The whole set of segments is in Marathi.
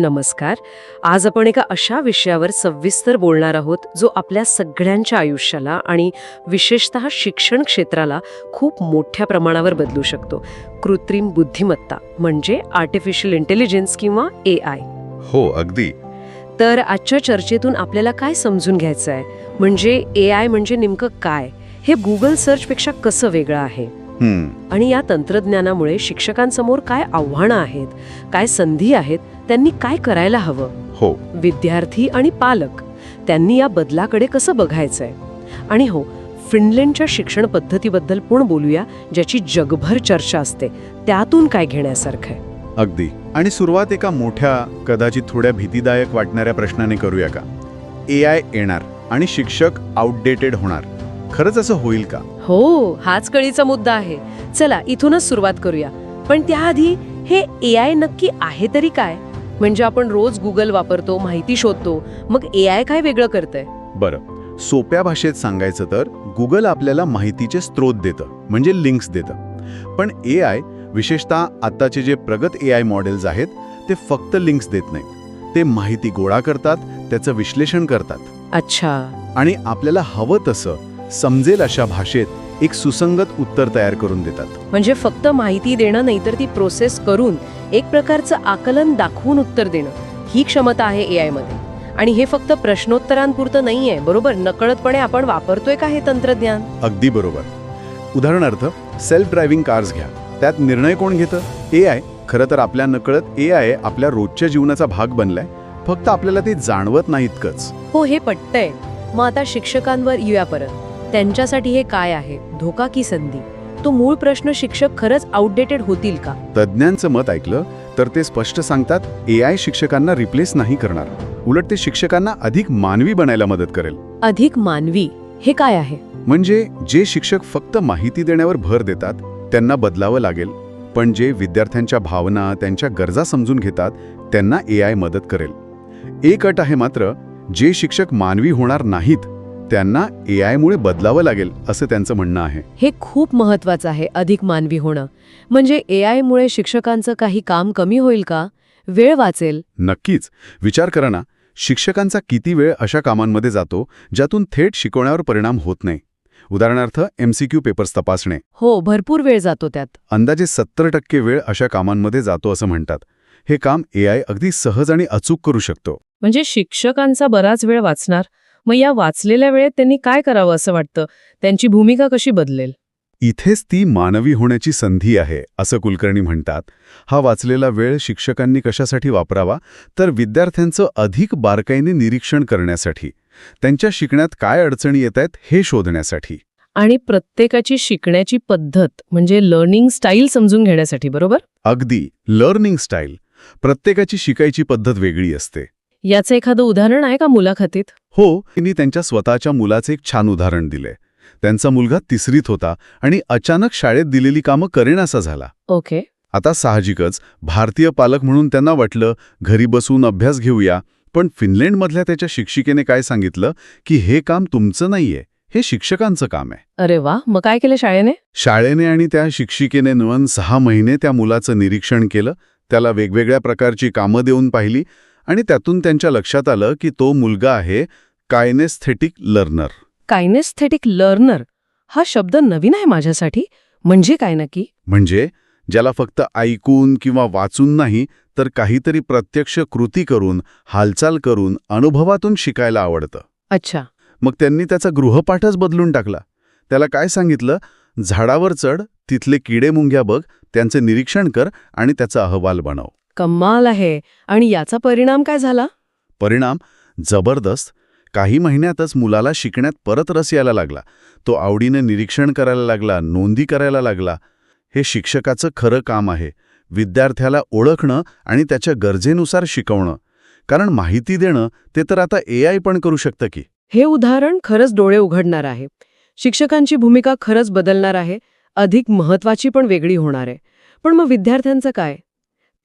नमस्कार. आज आपण एका अशा विषयावर सविस्तर बोलणार आहोत जो आपल्या सगळ्यांच्या आयुष्याला आणि विशेषत शिक्षण क्षेत्राला खूप मोठ्या प्रमाणावर बदलू शकतो. कृत्रिम बुद्धिमत्ता म्हणजे आर्टिफिशियल इंटेलिजन्स किंवा ए आय हो अगदी. तर आजच्या चर्चेतून आपल्याला काय समजून घ्यायचं आहे म्हणजे ए आय म्हणजे नेमकं काय? हे गुगल सर्चपेक्षा कसं वेगळं आहे? आणि या तंत्रज्ञानामुळे शिक्षकांसमोर काय आव्हानं आहेत? काय संधी आहेत? त्यांनी काय करायला हवं? हो. विद्यार्थी आणि पालक त्यांनी या बदलाकडे कसं बघायचंय? आणि हो फिनलँडच्या शिक्षण पद्धतीबद्दल पण बोलूया ज्याची जगभर चर्चा असते त्यातून काय घेण्यासारखं आहे? अगदी. आणि सुरुवात एका मोठ्या कदाचित थोड्या भीतीदायक वाटणाऱ्या प्रश्नाने करूया का? ए आय येणार आणि शिक्षक आउटडेटेड होणार. खरंच असं होईल का? हो हाच कळीचा मुद्दा आहे. चला इथूनच सुरुवात करूया. पण त्याआधी हे ए आय नक्की आहे तरी काय? म्हणजे आपण रोज गुगल वापरतो माहिती शोधतो. मग ए आय काय वेगळं करतंय? बरं. सोप्या भाषेत सांगायचं तर गुगल आपल्याला माहितीचे स्रोत देतं म्हणजे लिंक्स देतं. पण ए आय विशेषतः आत्ताचे जे प्रगत ए आय मॉडेल्स आहेत ते फक्त लिंक्स देत नाहीत. ते माहिती गोळा करतात त्याचं विश्लेषण करतात. अच्छा. आणि आपल्याला हवं तसं समजेल अशा भाषेत एक सुसंगत उत्तर तयार करून देतात. म्हणजे फक्त माहिती देणं नाही तर ती प्रोसेस करून एक प्रकारचं आकलन दाखवून उत्तर देणं. ही क्षमता आहे ए मध्ये. आणि हे फक्त प्रश्नोत्तरांपुरतं नाहीये बरोबर? नकळतपणे आपण वापरतोय का हे तंत्रज्ञान? अगदी बरोबर. उदाहरणार्थ सेल्फ ड्रायव्हिंग कार्स घ्या. त्यात निर्णय कोण घेतं? ए आय खरं तर आपल्या नकळत ए आय आपल्या रोजच्या जीवनाचा भाग बनलाय. फक्त आपल्याला ते जाणवत नाही इतकंच. हो हे पटतंय. मग आता शिक्षकांवर येऊया परत. त्यांच्यासाठी हे काय आहे? धोका की संधी? तो मूळ प्रश्न शिक्षक खरंच आउटडेटेड होतील का? तज्ज्ञांचं मत ऐकलं तर ते स्पष्ट सांगतात ए आय शिक्षकांना रिप्लेस नाही करणार. उलट ते शिक्षकांना अधिक मानवी बनायला मदत करेल. अधिक मानवी? हे काय आहे? म्हणजे जे शिक्षक फक्त माहिती देण्यावर भर देतात त्यांना बदलावं लागेल पण जे विद्यार्थ्यांच्या भावना त्यांच्या गरजा समजून घेतात त्यांना ए आय मदत करेल. एक अट आहे मात्र जे शिक्षक मानवी होणार नाहीत त्यांना ए आयमुळे बदलावं लागेल असं त्यांचं म्हणणं आहे. हे खूप महत्वाचं आहे अधिक मानवी होणं. म्हणजे ए आयमुळे शिक्षकांचं काही काम कमी होईल का? वेळ वाचेल. नक्कीच. विचार करा ना शिक्षकांचा किती वेळ अशा कामांमध्ये जातो ज्यातून थेट शिकवण्यावर परिणाम होत नाही? उदाहरणार्थ एमसीक्यू पेपर्स तपासणे. हो भरपूर वेळ जातो त्यात. अंदाजे सत्तर टक्के वेळ अशा कामांमध्ये जातो असं म्हणतात. हे काम ए आय अगदी सहज आणि अचूक करू शकतो. म्हणजे शिक्षकांचा बराच वेळ वाचणार? मग या वाचलेल्या वेळेत त्यांनी काय करावं असं वाटतं? त्यांची भूमिका कशी बदलेल? इथेच ती मानवी होण्याची संधी आहे असं कुलकर्णी म्हणतात. हा वाचलेला वेळ शिक्षकांनी कशासाठी वापरावा? तर विद्यार्थ्यांचं अधिक बारकाईने निरीक्षण करण्यासाठी. त्यांच्या शिकण्यात काय अडचणी येत आहेत हे शोधण्यासाठी. आणि प्रत्येकाची शिकण्याची पद्धत म्हणजे लर्निंग स्टाईल समजून घेण्यासाठी बरोबर? अगदी लर्निंग स्टाईल प्रत्येकाची शिकायची पद्धत वेगळी असते. याचं एखादं उदाहरण आहे का मुलाखतीत? हो त्यांनी त्यांच्या स्वतःच्या मुलाचे एक छान उदाहरण दिले त्यांचा मुलगा तिसरीत होता आणि अचानक शाळेत दिलेली कामं करेनासा झाला. ओके. आता साहजिकच भारतीय पालक म्हणून त्यांना वाटलं घरी बसून अभ्यास घेऊया पण फिनलँडमधल्या त्याच्या शिक्षिकेने काय सांगितलं की हे काम तुमचं नाहीये हे शिक्षकांचं काम आहे. अरे वा मग काय केलं शाळेने? शाळेने आणि त्या शिक्षिकेने नवन सहा महिने त्या मुलाचं निरीक्षण केलं त्याला वेगवेगळ्या प्रकारची कामं देऊन पाहिली आणि त्यातून त्यांच्या लक्षात आलं की तो मुलगा आहे कायनेस्थेटिक लर्नर. कायनेस्थेटिक लर्नर? हा शब्द नवीन आहे माझ्यासाठी. म्हणजे काय नक्की? म्हणजे ज्याला फक्त ऐकून किंवा वाचून नाही तर काहीतरी प्रत्यक्ष कृती करून हालचाल करून अनुभवातून शिकायला आवडतं. अच्छा. मग त्यांनी त्याचा गृहपाठच बदलून टाकला. त्याला काय सांगितलं? झाडावर चढ तिथले किडे मुंग्या बघ त्यांचे निरीक्षण कर आणि त्याचा अहवाल बनव. कमाल आहे. आणि याचा परिणाम काय झाला? परिणाम? जबरदस्त. काही महिन्यातच मुलाला शिकण्यात परत रस यायला लागला. तो आवडीने निरीक्षण करायला लागला नोंदी करायला लागला. हे शिक्षकाचं खरं काम आहे. विद्यार्थ्याला ओळखणं आणि त्याच्या गरजेनुसार शिकवणं. कारण माहिती देणं ते तर आता ए आय पण करू शकतं की. हे उदाहरण खरंच डोळे उघडणार आहे. शिक्षकांची भूमिका खरंच बदलणार आहे. अधिक महत्वाची पण वेगळी होणार आहे. पण मग विद्यार्थ्यांचं काय?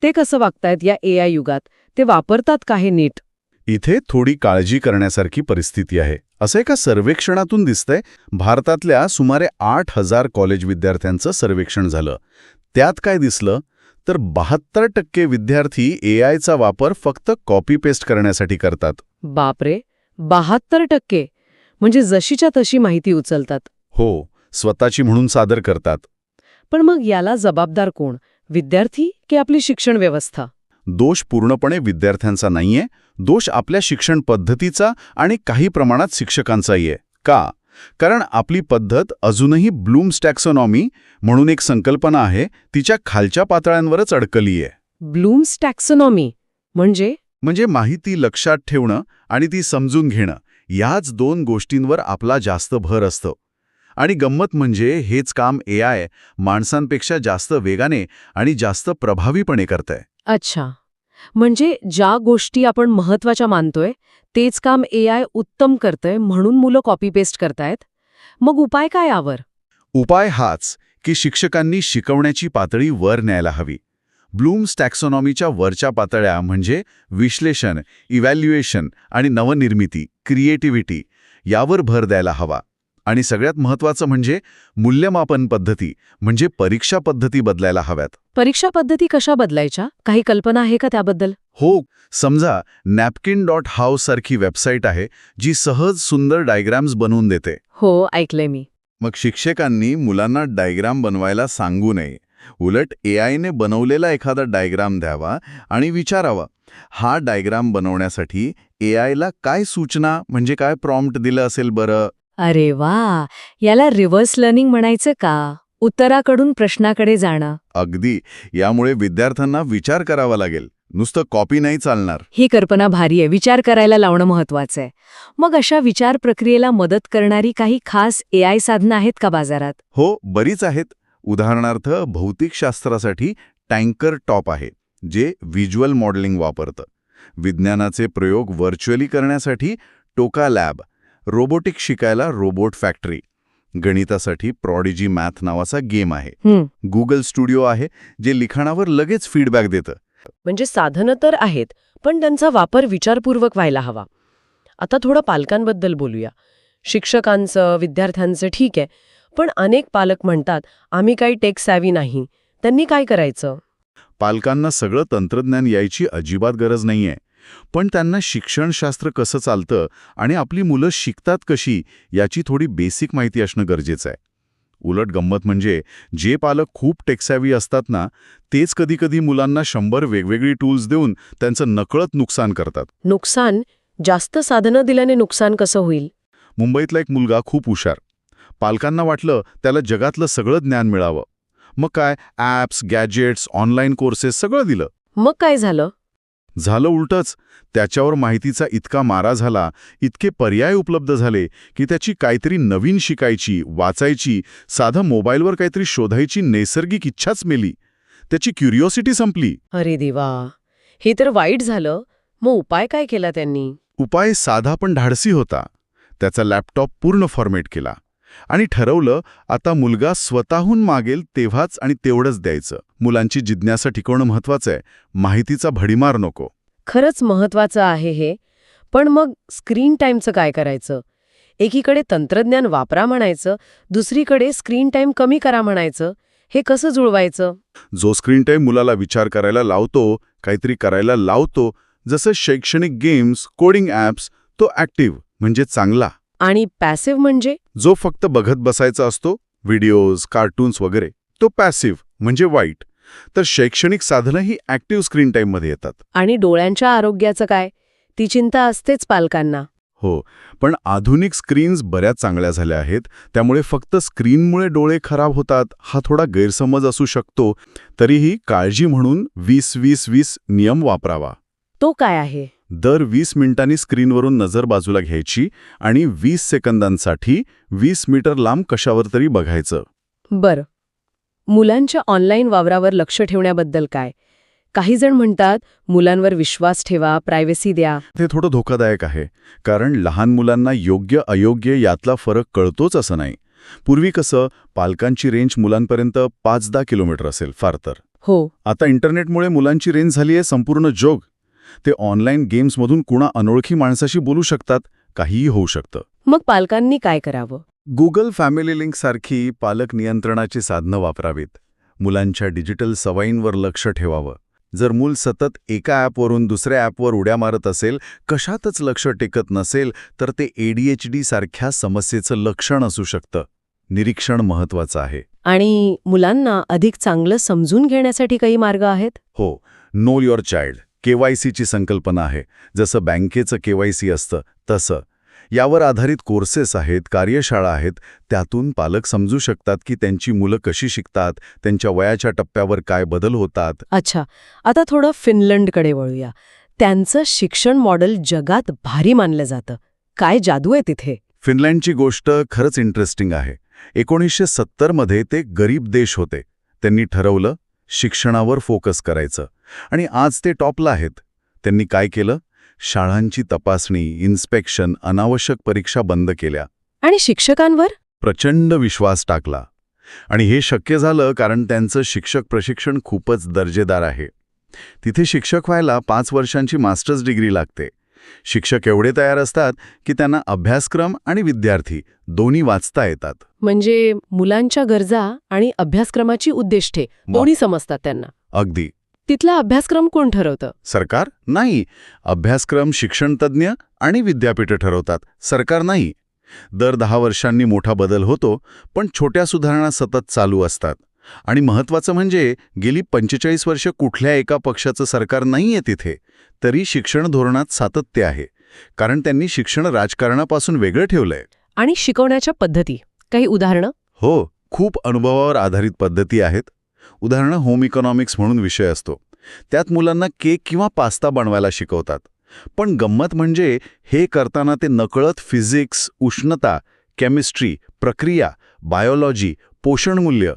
ते कसं वागतायत या ए आय युगात? ते वापरतात का हे नीट? इथे थोडी काळजी करण्यासारखी परिस्थिती आहे. असं एका सर्वेक्षणातून दिसतंय भारतातल्या सुमारे आठ हजार कॉलेज विद्यार्थ्यांचं सर्वेक्षण झालं. त्यात काय दिसलं? तर बहात्तर टक्के विद्यार्थी ए आयचा वापर फक्त कॉपी पेस्ट करण्यासाठी करतात. बापरे! बहात्तर टक्के! म्हणजे जशीच्या तशी माहिती उचलतात. हो स्वतःची म्हणून सादर करतात. पण मग याला जबाबदार कोण? विद्यार्थी की आपली शिक्षण व्यवस्था? दोष पूर्णपणे विद्यार्थ्यांचा नाहीये दोष आपल्या शिक्षण पद्धतीचा आणि काही प्रमाणात शिक्षकांचाही आहे. का? कारण आपली पद्धत अजूनही ब्लूम्स टॅक्सॉनॉमी म्हणून एक संकल्पना आहे तिच्या खालच्या पातळ्यांवरच अडकली आहे. ब्लूम्स टॅक्सोनॉमी म्हणजे? म्हणजे माहिती लक्षात ठेवणं आणि ती समजून घेणं याच दोन गोष्टींवर आपला जास्त भर असतो. आणि गंमत म्हणजे हेच काम ए आय माणसांपेक्षा जास्त वेगाने आणि जास्त प्रभावीपणे करतंय. अच्छा. म्हणजे ज्या गोष्टी आपण महत्त्वाच्या मानतोय तेच काम ए आय उत्तम करतंय म्हणून मुलं कॉपी पेस्ट करतायत? मग उपाय काय यावर? उपाय हाच की शिक्षकांनी शिकवण्याची पातळी वर न्यायला हवी. ब्लूम्स टॅक्सॉनॉमीच्या वरच्या पातळ्या म्हणजे विश्लेषण इव्हॅल्युएशन आणि नवनिर्मिती क्रिएटिव्हिटी यावर भर द्यायला हवा. आणि सगळ्यात महत्त्वाचं म्हणजे मूल्यमापन पद्धती म्हणजे परीक्षा पद्धती बदलायला हव्यात. परीक्षा पद्धती कशा बदलायच्या? काही कल्पना आहे का त्याबद्दल? हो समजा नॅपकिन डॉट हाऊ सारखी वेबसाईट आहे जी सहज सुंदर डायग्राम्स बनवून देते. हो ऐकलंय मी. मग शिक्षकांनी मुलांना डायग्राम बनवायला सांगू नये. उलट ए आयने बनवलेला एखादा डायग्राम द्यावा आणि विचारावा हा डायग्राम बनवण्यासाठी ए आयला काय सूचना म्हणजे काय प्रॉम्प्ट दिलं असेल बरं? अरे वा याला रिव्हर्स लर्निंग म्हणायचं का? उत्तराकडून प्रश्नाकडे जाणं. अगदी यामुळे विद्यार्थ्यांना विचार करावा लागेल. नुसतं कॉपी नाही चालणार. ही कल्पना भारी आहे. विचार करायला लावणं महत्वाचं आहे. मग अशा विचार प्रक्रियेला मदत करणारी काही खास ए आय साधनं आहेत का बाजारात? हो बरीच आहेत. उदाहरणार्थ भौतिकशास्त्रासाठी टँकर टॉप आहे जे व्हिज्युअल मॉडेलिंग वापरतं. विज्ञानाचे प्रयोग व्हर्च्युअली करण्यासाठी टोका लॅब रोबोटिक शिकायला रोबोट फॅक्टरी. गणितासाठी प्रॉडिजी मॅथ नावाचा गेम आहे. गुगल स्टुडिओ आहे जे लिखाणावर लगेच फीडबॅक देतं. म्हणजे साधनं तर आहेत पण त्यांचा वापर विचारपूर्वक व्हायला हवा. आता थोडं पालकांबद्दल बोलूया. शिक्षकांचं विद्यार्थ्यांचं ठीक आहे पण अनेक पालक म्हणतात आम्ही काही टेक सॅवी नाही. त्यांनी काय करायचं? पालकांना सगळं तंत्रज्ञान यायची अजिबात गरज नाहीये. पण त्यांना शिक्षणशास्त्र कसं चालतं आणि आपली मुलं शिकतात कशी याची थोडी बेसिक माहिती असणं गरजेचं आहे. उलट गंमत म्हणजे जे पालक खूप टेक्सॅवी असतात ना तेच कधीकधी मुलांना शंभर वेगवेगळी टूल्स देऊन त्यांचं नकळत नुकसान करतात. नुकसान? जास्त साधनं दिल्याने नुकसान कसं होईल? मुंबईतला एक मुलगा खूप हुशार. पालकांना वाटलं त्याला जगातलं सगळं ज्ञान मिळावं. मग काय? ॲप्स गॅजेट्स ऑनलाईन कोर्सेस सगळं दिलं. मग काय झालं? झालं उलटंच. त्याच्यावर माहितीचा इतका मारा झाला इतके पर्याय उपलब्ध झाले की त्याची काहीतरी नवीन शिकायची वाचायची साधं मोबाईलवर काहीतरी शोधायची नैसर्गिक इच्छाच मेली. त्याची क्युरिओसिटी संपली. अरे देवा! हे तर वाईट झालं. मग उपाय काय केला त्यांनी? उपाय साधा पण धाडसी होता. त्याचा लॅपटॉप पूर्ण फॉर्मेट केला. आणि ठरवलं आता मुलगा स्वतःहून मागेल तेव्हाच आणि तेवढंच द्यायचं. मुलांची जिज्ञासा टिकवणं महत्वाचं आहे. माहितीचा भडीमार नको. खरंच महत्वाचं आहे हे. पण मग स्क्रीन टाईमचं काय करायचं? एकीकडे तंत्रज्ञान वापरा म्हणायचं दुसरीकडे स्क्रीन टाईम कमी करा म्हणायचं. हे कसं जुळवायचं? जो स्क्रीन टाईम मुलाला विचार करायला लावतो काहीतरी करायला लावतो जसं शैक्षणिक गेम्स कोडिंग ॲप्स तो ॲक्टिव्ह म्हणजे चांगला. आणि पॅसिव्ह म्हणजे? जो फक्त बघत बसायचा असतो व्हिडिओज कार्टून्स वगैरे तो पॅसिव्ह म्हणजे वाईट. तर शैक्षणिक साधनं ही ॲक्टिव्ह स्क्रीन टाईममध्ये येतात. आणि डोळ्यांच्या आरोग्याचं काय? ती चिंता असतेच पालकांना. हो पण आधुनिक स्क्रीन्स बऱ्याच चांगल्या झाल्या आहेत. त्यामुळे फक्त स्क्रीनमुळे डोळे खराब होतात हा थोडा गैरसमज असू शकतो. तरीही काळजी म्हणून वीस वीस वीस नियम वापरावा. तो काय आहे? दर वीस मिनिटांनी स्क्रीनवरून नजर बाजूला घ्यायची आणि वीस सेकंदांसाठी वीस मीटर लांब कशावर तरी बघायचं. बरं. मुलांच्या ऑनलाईन वावरावर लक्ष ठेवण्याबद्दल काय? काही जण म्हणतात मुलांवर विश्वास ठेवा प्रायव्हसी द्या. ते थोडं धोकादायक आहे कारण लहान मुलांना योग्य अयोग्य यातला फरक कळतोच असं नाही. पूर्वी कसं पालकांची रेंज मुलांपर्यंत पाच दहा किलोमीटर असेल फार तर. हो. आता इंटरनेटमुळे मुलांची रेंज झाली आहे संपूर्ण जोग. ते ऑनलाईन गेम्समधून कुणा अनोळखी माणसाशी बोलू शकतात काहीही होऊ शकतं. मग पालकांनी काय करावं? गुगल फॅमिली लिंक सारखी पालक नियंत्रणाची साधनं वापरावीत. मुलांच्या डिजिटल सवयींवर लक्ष ठेवावं. जर मूल सतत एका ॲपवरून दुसऱ्या ॲपवर उड्या मारत असेल कशातच लक्ष टेकत नसेल तर ते एडीएचडी सारख्या समस्येचं लक्षण असू शकतं. निरीक्षण महत्वाचं आहे. आणि मुलांना अधिक चांगलं समजून घेण्यासाठी काही मार्ग आहेत? हो. नो युअर चाइल्ड केवायसीची संकल्पना आहे. जसं बँकेचं केवायसी असतं तसं. यावर आधारित कोर्सेस आहेत कार्यशाळा आहेत त्यातून पालक समजू शकतात की त्यांची मुलं कशी शिकतात त्यांच्या वयाच्या टप्प्यावर काय बदल होतात. अच्छा आता थोडं फिनलंडकडे वळूया. त्यांचं शिक्षण मॉडेल जगात भारी मानलं जातं. काय जादू आहे तिथे? फिनलँडची गोष्ट खरंच इंटरेस्टिंग आहे. एकोणीसशे सत्तरमध्ये ते गरीब देश होते. त्यांनी ठरवलं शिक्षणावर फोकस करायचं. आणि आज ते टॉपला आहेत. त्यांनी काय केलं? शाळांची तपासणी इन्स्पेक्शन अनावश्यक परीक्षा बंद केल्या. आणि शिक्षकांवर? प्रचंड विश्वास टाकला. आणि हे शक्य झालं कारण त्यांचं शिक्षक प्रशिक्षण खूपच दर्जेदार आहे. तिथे शिक्षक व्हायला पाच वर्षांची मास्टर्स डिग्री लागते. शिक्षक एवढे तयार असतात की त्यांना अभ्यासक्रम आणि विद्यार्थी दोन्ही वाचता येतात. म्हणजे मुलांच्या गरजा आणि अभ्यासक्रमाची उद्दिष्टे. दोन्ही समजतात त्यांना. अगदी. तिथला अभ्यासक्रम कोण ठरवतं? सरकार? नाही. अभ्यासक्रम शिक्षणतज्ज्ञ आणि विद्यापीठं ठरवतात. सरकार नाही. दर दहा वर्षांनी मोठा बदल होतो पण छोट्या सुधारणा सतत चालू असतात. आणि महत्वाचं म्हणजे गेली पंचेचाळीस वर्ष कुठल्या एका पक्षाचं सरकार नाहीये तिथे तरी शिक्षण धोरणात सातत्य आहे. कारण त्यांनी शिक्षण राजकारणापासून वेगळं ठेवलंय. आणि शिकवण्याच्या पद्धती. काही उदाहरणं? हो. खूप अनुभवावर आधारित पद्धती आहेत. उदाहरणं होम इकॉनॉमिक्स म्हणून विषय असतो. त्यात मुलांना केक किंवा पास्ता बनवायला शिकवतात. पण गंमत म्हणजे हे करताना ते नकळत फिजिक्स उष्णता केमिस्ट्री प्रक्रिया बायोलॉजी पोषणमूल्य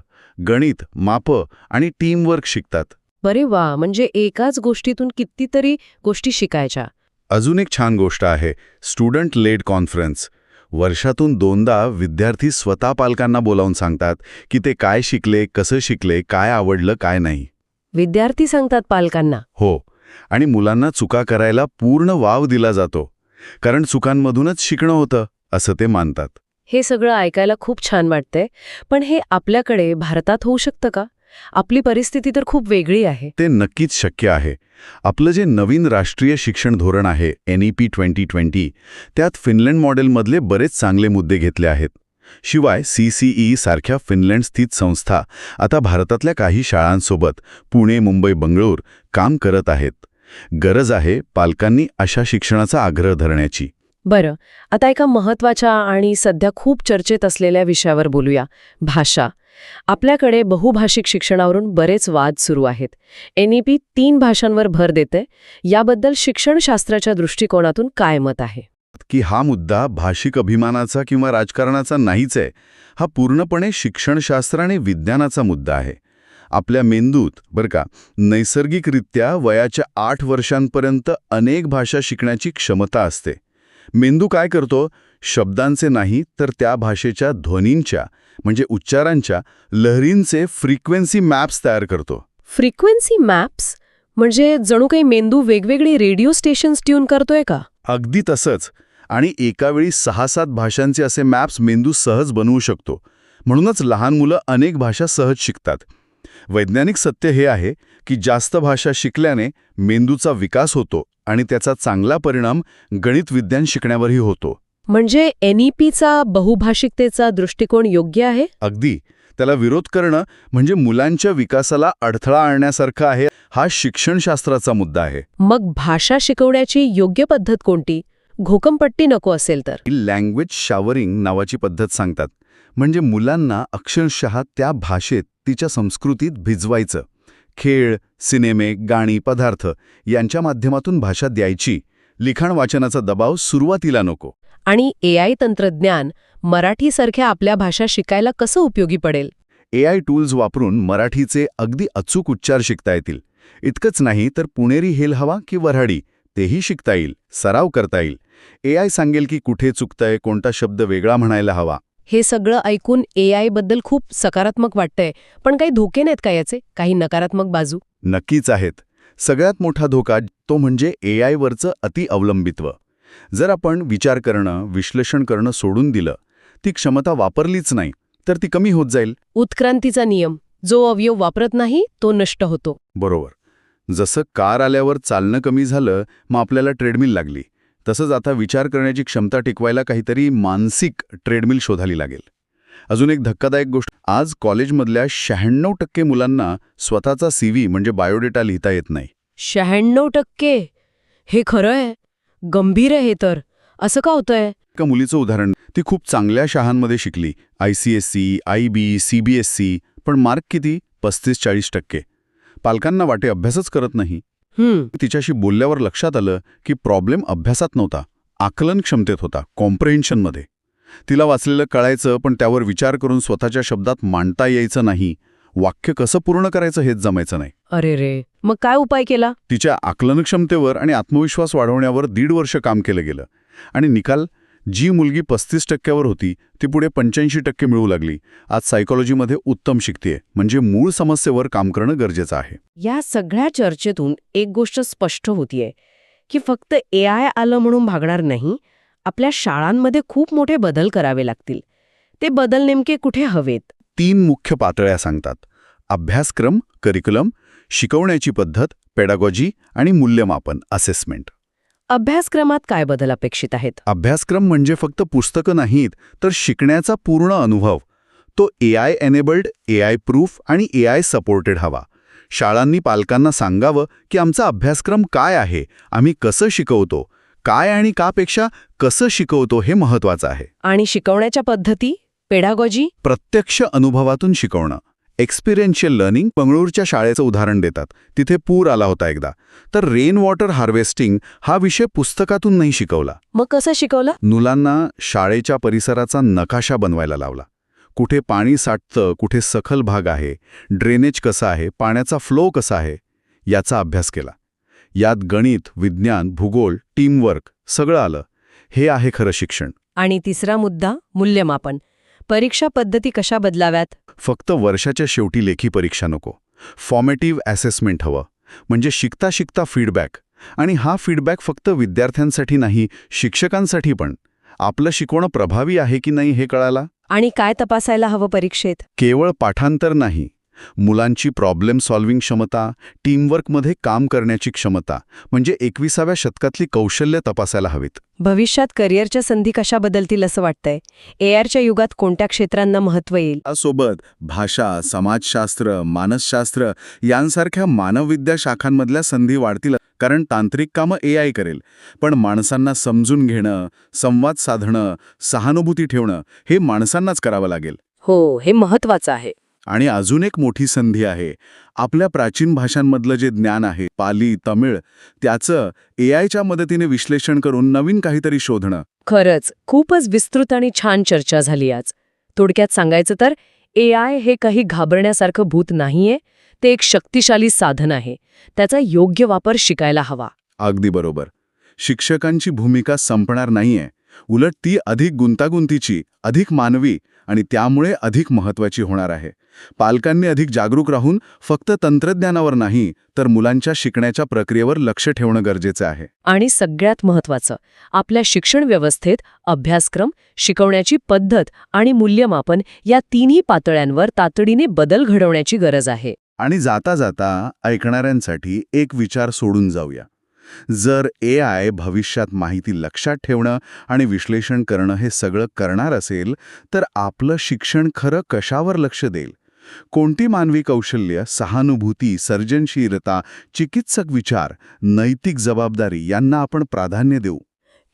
गणित मापं आणि टीमवर्क शिकतात. बरे वा म्हणजे एकाच गोष्टीतून कितीतरी गोष्टी शिकायच्या. अजून एक छान गोष्ट आहे स्टुडंट लेड कॉन्फरन्स वर्षातून दोनदा विद्यार्थी स्वतः पालकांना बोलावून सांगतात की ते काय शिकले कसं शिकले काय आवडलं काय नाही. विद्यार्थी सांगतात पालकांना. हो आणि मुलांना चुका करायला पूर्ण वाव दिला जातो कारण चुकांमधूनच शिकणं होतं असं ते मानतात. हे सगळं ऐकायला खूप छान वाटतंय पण हे आपल्याकडे भारतात होऊ शकतं का? आपली परिस्थिती तर खूप वेगळी आहे. ते नक्कीच शक्य आहे. आपलं जे नवीन राष्ट्रीय शिक्षण धोरण आहे N E P twenty twenty त्यात फिनलँड मॉडेलमधले बरेच चांगले मुद्दे घेतले आहेत. शिवाय सी सी ई सारख्या फिनलँड स्थित संस्था आता भारतातल्या काही शाळांसोबत पुणे मुंबई बंगळूर काम करत आहेत. गरज आहे पालकांनी अशा शिक्षणाचा आग्रह धरण्याची. बरं आता एका महत्त्वाच्या आणि सध्या खूप चर्चेत असलेल्या विषयावर बोलूया भाषा. आपल्याकडे बहुभाषिक शिक्षणावरून बरेच वाद सुरू आहेत. एन ई पी तीन भाषांवर भर देते. याबद्दल शिक्षणशास्त्राच्या दृष्टिकोनातून काय मत आहे? की हा मुद्दा भाषिक अभिमानाचा किंवा राजकारणाचा नाहीच आहे. हा पूर्णपणे शिक्षणशास्त्र आणि विज्ञानाचा मुद्दा आहे. आपल्या मेंदूत बरं का नैसर्गिकरित्या वयाच्या आठ वर्षांपर्यंत अनेक भाषा शिकण्याची क्षमता असते. मेंदू काय करतो? शब्दांचे नाही तर त्या भाषेच्या ध्वनींच्या म्हणजे उच्चारांच्या लहरींचे फ्रिक्वेन्सी मॅप्स तयार करतो. Frequency maps? म्हणजे जणू काही मेंदू वेगवेगळे रेडिओ स्टेशन्स ट्यून करतोय का? अगदी तसंच. आणि एकावेळी सहा सात भाषांचे असे मॅप्स मेंदू सहज बनवू शकतो. म्हणूनच लहान मुलं अनेक भाषा सहज शिकतात. वैज्ञानिक सत्य हे आहे की जास्त भाषा शिकल्याने मेंदूचा विकास होतो आणि त्याचा चांगला परिणाम गणित विज्ञान शिकण्यावरही होतो. म्हणजे एनईपीचा बहुभाषिकतेचा दृष्टिकोन योग्य आहे? अगदी. त्याला विरोध करणं म्हणजे मुलांच्या विकासाला अडथळा आणण्यासारखं आहे हा शिक्षणशास्त्राचा मुद्दा आहे. मग भाषा शिकवण्याची योग्य पद्धत कोणती? घोकमपट्टी नको असेल तर. लँग्वेज शावरिंग नावाची पद्धत सांगतात. म्हणजे मुलांना अक्षरशः त्या भाषेत तिच्या संस्कृतीत भिजवायचं. खेळ सिनेमे गाणी पदार्थ यांच्या माध्यमातून भाषा द्यायची. लिखाण वाचनाचा दबाव सुरुवातीला नको. आणि एआय तंत्रज्ञान मराठीसारख्या आपल्या भाषा शिकायला कसं उपयोगी पडेल? ए आय टूल्स वापरून मराठीचे अगदी अचूक उच्चार शिकता येतील. इतकंच नाही तर पुणेरी हेल हवा की वऱ्हाडी तेही शिकता येईल सराव करता येईल. ए आय सांगेल की कुठे चुकतंय कोणता शब्द वेगळा म्हणायला हवा. हे सगळं ऐकून एआयबद्दल खूप सकारात्मक वाटतंय. पण काही धोके नाहीत का याचे? काही नकारात्मक बाजू? नक्कीच आहेत. सगळ्यात मोठा धोका तो म्हणजे ए आयवरचं अति अवलंबित्व. जर आपण विचार करणं विश्लेषण करणं सोडून दिलं ती क्षमता वापरलीच नाही तर ती कमी होत जाईल. उत्क्रांतीचा नियम. जो अवयव वापरत नाही तो नष्ट होतो. बरोबर. जसं कार आल्यावर चालणं कमी झालं मग आपल्याला ट्रेडमिल लागली. तसंच आता विचार करण्याची क्षमता टिकवायला काहीतरी मानसिक ट्रेडमिल शोधावी लागेल. अजून एक धक्कादायक गोष्ट आज कॉलेजमधल्या शहाण्णव टक्के मुलांना स्वतःचा सीव्ही म्हणजे बायोडेटा लिहिता येत नाही. शहाण्णव टक्के? हे खरं आहे? गंभीर आहे हे तर. असं का होतंय? एका मुलीचं उदाहरण ती खूप चांगल्या शाळांमध्ये शिकली I C S C I B C B S C पण मार्क किती? पस्तीस चाळीस टक्के. पालकांना वाटे अभ्यासच करत नाही. तिच्याशी बोलल्यावर लक्षात आलं की प्रॉब्लेम अभ्यासात नव्हता. आकलन क्षमतेत होता कॉम्प्रेन्शनमध्ये तिला वाचलेलं कळायचं पण त्यावर विचार करून स्वतःच्या शब्दात मांडता यायचं नाही. वाक्य कसं पूर्ण करायचं हेच जमायचं नाही. अरे रे मग काय उपाय केला? तिच्या आकलनक्षमतेवर आणि आत्मविश्वास वाढवण्यावर दीड वर्ष काम केलं गेलं. आणि निकाल जी मुलगी पस्तीस टक्क्यावर होती ती पुढे पंच्याऐंशी टक्के मिळू लागली. आज सायकोलॉजीमध्ये उत्तम शिकतेय. म्हणजे मूळ समस्येवर काम करणं गरजेचं आहे. या सगळ्या चर्चेतून एक गोष्ट स्पष्ट होतीये की फक्त ए आय आलं म्हणून भागणार नाही आपल्या शाळांमध्ये खूप मोठे बदल करावे लागतील. ते बदल नेमके कुठे हवेत? तीन मुख्य पातळ्या सांगतात. अभ्यासक्रम करिक्युलम शिकवण्याची पद्धत पेडागॉजी आणि मूल्यमापन असेसमेंट अभ्यासक्रमात काय बदल अपेक्षित आहेत? अभ्यासक्रम म्हणजे फक्त पुस्तकं नाहीत तर शिकण्याचा पूर्ण अनुभव. तो A I enabled A I proof आणि ए आय सपोर्टेड हवा. शाळांनी पालकांना सांगावं की आमचा अभ्यासक्रम काय आहे आम्ही कसं शिकवतो काय आणि कापेक्षा कसं शिकवतो हे महत्वाचं आहे. आणि शिकवण्याच्या पद्धती? पेडागॉजी प्रत्यक्ष अनुभवातून शिकवणं. एक्सपिरियन्शियल लर्निंग बंगळूरच्या शाळेचं उदाहरण देतात. तिथे पूर आला होता एकदा. तर रेन वॉटर हार्वेस्टिंग हा विषय पुस्तकातून नाही शिकवला. मग कसं शिकवलं? मुलांना शाळेच्या परिसराचा नकाशा बनवायला लावला. कुठे पाणी साठतं कुठे सखल भाग आहे ड्रेनेज कसा आहे पाण्याचा फ्लो कसा आहे याचा अभ्यास केला. यात गणित विज्ञान भूगोल टीमवर्क सगळं आलं. हे आहे खरं शिक्षण. आणि तिसरा मुद्दा मूल्यमापन. परीक्षा पद्धती कशा बदलाव्यात? फक्त वर्षाच्या शेवटी लेखी परीक्षा नको. फॉर्मेटिव्ह असेसमेंट हवं. म्हणजे शिकता शिकता फीडबॅक आणि हा फीडबॅक फक्त विद्यार्थ्यांसाठी नाही शिक्षकांसाठी पण. आपलं शिकवणं प्रभावी आहे की नाही हे कळायला आणि काय तपासायला हवं परीक्षेत? केवळ पाठांतर नाही. मुलांची प्रॉब्लेम सॉल्व्हिंग क्षमता टीमवर्कमध्ये काम करण्याची क्षमता म्हणजे एकविसाव्या शतकातली कौशल्य तपासायला हवीत. भविष्यात करिअरच्या संधी कशा बदलतील असं वाटतंय? ए आरच्या युगात कोणत्या क्षेत्रांना महत्त्व येईल? यासोबत भाषा समाजशास्त्र मानसशास्त्र यांसारख्या मानवविद्या शाखांमधल्या संधी वाढतील कारण तांत्रिक कामं ए आय करेल. पण माणसांना समजून घेणं संवाद साधणं सहानुभूती ठेवणं हे माणसांनाच करावं लागेल. हो हे महत्वाचं आहे. आणि अजून एक मोठी संधी आहे. आपल्या प्राचीन भाषांमधलं जे ज्ञान आहे पाली तमिळ त्याचं ए आयच्या मदतीने विश्लेषण करून नवीन काहीतरी शोधणं. खरंच खूपच विस्तृत आणि छान चर्चा झाली आज. थोडक्यात सांगायचं तर ए आय हे काही घाबरण्यासारखं भूत नाहीये ते एक शक्तिशाली साधन आहे. त्याचा योग्य वापर शिकायला हवा. अगदी बरोबर. शिक्षकांची भूमिका संपणार नाहीये. उलट ती अधिक गुंतागुंतीची अधिक मानवी आणि त्यामुळे अधिक महत्वाची होणार आहे. पालकांनी अधिक जागरूक राहून फक्त तंत्रज्ञानावर नाही तर मुलांच्या शिकण्याच्या प्रक्रियेवर लक्ष ठेवणं गरजेचं आहे. आणि सगळ्यात महत्वाचं आपल्या शिक्षण व्यवस्थेत अभ्यासक्रम शिकवण्याची पद्धत आणि मूल्यमापन या तिन्ही पातळ्यांवर तातडीने बदल घडवण्याची गरज आहे. आणि जाता जाता ऐकणाऱ्यांसाठी एक विचार सोडून जाऊया. जर ए आय भविष्यात माहिती लक्षात ठेवणं आणि विश्लेषण करणं हे सगळं करणार असेल तर आपलं शिक्षण खरं कशावर लक्ष देईल? कोणती मानवी कौशल्य सहानुभूती सर्जनशीलता चिकित्सक विचार नैतिक जबाबदारी यांना आपण प्राधान्य देऊ?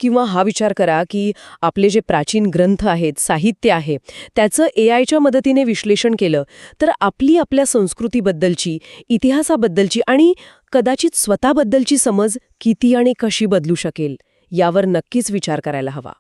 किंवा हा विचार करा की आपले जे प्राचीन ग्रंथ आहेत साहित्य आहे त्याचं ए आयच्या मदतीने विश्लेषण केलं तर आपली आपल्या संस्कृतीबद्दलची इतिहासाबद्दलची आणि कदाचित स्वतःबद्दलची समज किती आणि कशी बदलू शकेल यावर नक्कीच विचार करायला हवा.